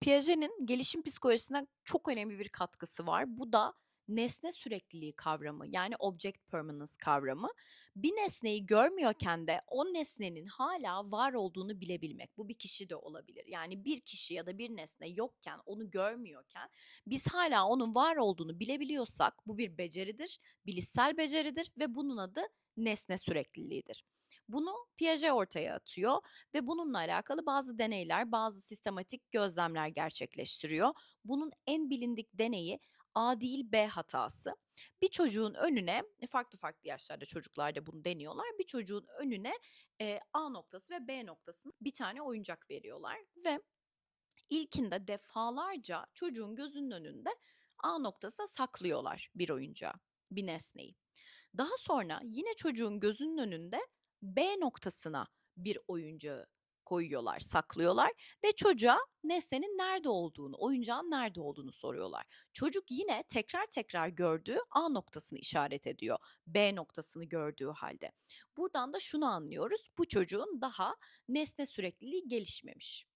Piaget'in gelişim psikolojisine çok önemli bir katkısı var. Bu da nesne sürekliliği kavramı yani object permanence kavramı. Bir nesneyi görmüyorken de o nesnenin hala var olduğunu bilebilmek. Bu bir kişi de olabilir. Yani bir kişi ya da bir nesne yokken, onu görmüyorken biz hala onun var olduğunu bilebiliyorsak bu bir beceridir, bilişsel beceridir ve bunun adı nesne sürekliliğidir. Bunu Piaget ortaya atıyor ve bununla alakalı bazı deneyler, bazı sistematik gözlemler gerçekleştiriyor. Bunun en bilindik deneyi A değil B hatası. Bir çocuğun önüne, e, farklı farklı yaşlarda çocuklarda bunu deniyorlar. Bir çocuğun önüne e, A noktası ve B noktasının bir tane oyuncak veriyorlar ve ilkinde defalarca çocuğun gözünün önünde A noktasına saklıyorlar bir oyuncağı, bir nesneyi. Daha sonra yine çocuğun gözünün önünde B noktasına bir oyuncağı koyuyorlar, saklıyorlar ve çocuğa nesnenin nerede olduğunu, oyuncağın nerede olduğunu soruyorlar. Çocuk yine tekrar tekrar gördüğü A noktasını işaret ediyor. B noktasını gördüğü halde. Buradan da şunu anlıyoruz. Bu çocuğun daha nesne sürekliliği gelişmemiş.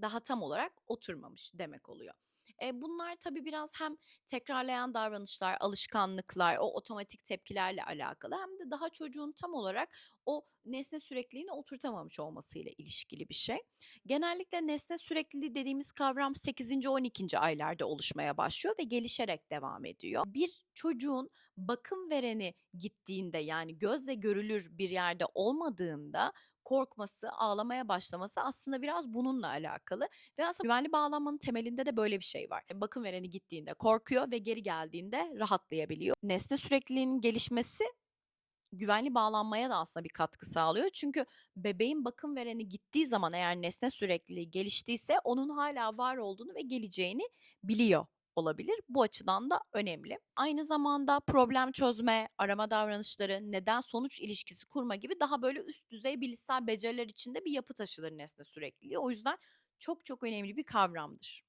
Daha tam olarak oturmamış demek oluyor. E, bunlar tabii biraz hem tekrarlayan davranışlar, alışkanlıklar, o otomatik tepkilerle alakalı hem de daha çocuğun tam olarak o nesne sürekliliğini oturtamamış olmasıyla ilişkili bir şey. Genellikle nesne sürekliliği dediğimiz kavram 8. 12. aylarda oluşmaya başlıyor ve gelişerek devam ediyor. Bir çocuğun bakım vereni gittiğinde yani gözle görülür bir yerde olmadığında korkması, ağlamaya başlaması aslında biraz bununla alakalı ve aslında güvenli bağlanmanın temelinde de böyle bir şey var. Bakım vereni gittiğinde korkuyor ve geri geldiğinde rahatlayabiliyor. Nesne sürekliliğinin gelişmesi güvenli bağlanmaya da aslında bir katkı sağlıyor. Çünkü bebeğin bakım vereni gittiği zaman eğer nesne sürekliliği geliştiyse onun hala var olduğunu ve geleceğini biliyor olabilir. Bu açıdan da önemli. Aynı zamanda problem çözme, arama davranışları, neden sonuç ilişkisi kurma gibi daha böyle üst düzey bilişsel beceriler içinde bir yapı taşır nesne sürekliliği. O yüzden çok çok önemli bir kavramdır.